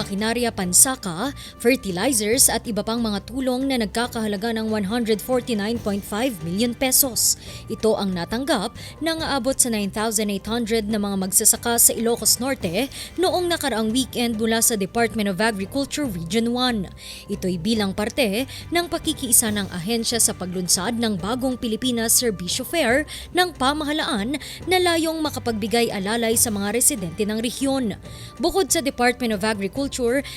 makinarya pansaka, fertilizers at iba pang mga tulong na nagkakahalaga ng 149.5 million pesos. Ito ang natanggap ng aabot sa 9,800 na mga magsasaka sa Ilocos Norte noong nakaraang weekend mula sa Department of Agriculture Region 1. Ito'y bilang parte ng pakikiisa ng ahensya sa paglunsad ng bagong Pilipinas Serbisyo Fair ng pamahalaan na layong makapagbigay alalay sa mga residente ng rehiyon. Bukod sa Department of Agriculture,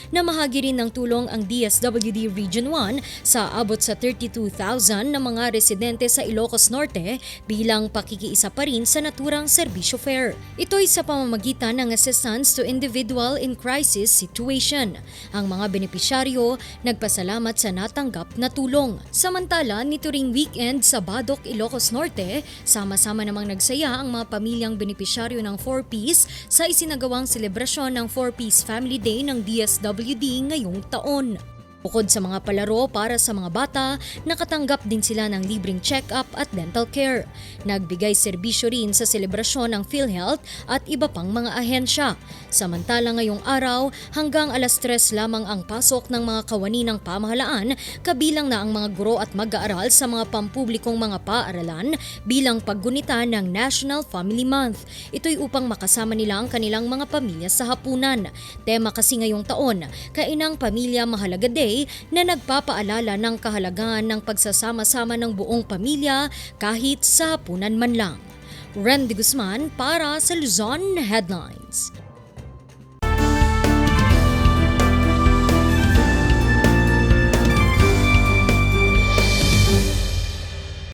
namahagi rin ng tulong ang DSWD Region 1 sa abot sa 32,000 na mga residente sa Ilocos Norte bilang pakikiisa pa rin sa naturang serbisyo fair. Ito'y sa pamamagitan ng assistance to individual in crisis situation. Ang mga benepisyaryo nagpasalamat sa natanggap na tulong. Samantala, nito weekend sa Badok, Ilocos Norte, sama-sama namang nagsaya ang mga pamilyang benepisyaryo ng 4Ps sa isinagawang selebrasyon ng 4Ps Family Day ng DSWD ngayong taon. Bukod sa mga palaro para sa mga bata, nakatanggap din sila ng libreng check-up at dental care. Nagbigay serbisyo rin sa selebrasyon ng PhilHealth at iba pang mga ahensya. Samantala ngayong araw, hanggang alas 3 lamang ang pasok ng mga kawani ng pamahalaan, kabilang na ang mga guro at mag-aaral sa mga pampublikong mga paaralan bilang paggunita ng National Family Month. Ito'y upang makasama nila ang kanilang mga pamilya sa hapunan. Tema kasi ngayong taon, Kainang Pamilya Mahalaga Day na nagpapaalala ng kahalagahan ng pagsasama-sama ng buong pamilya kahit sa hapunan man lang. Randy Guzman para sa Luzon Headlines.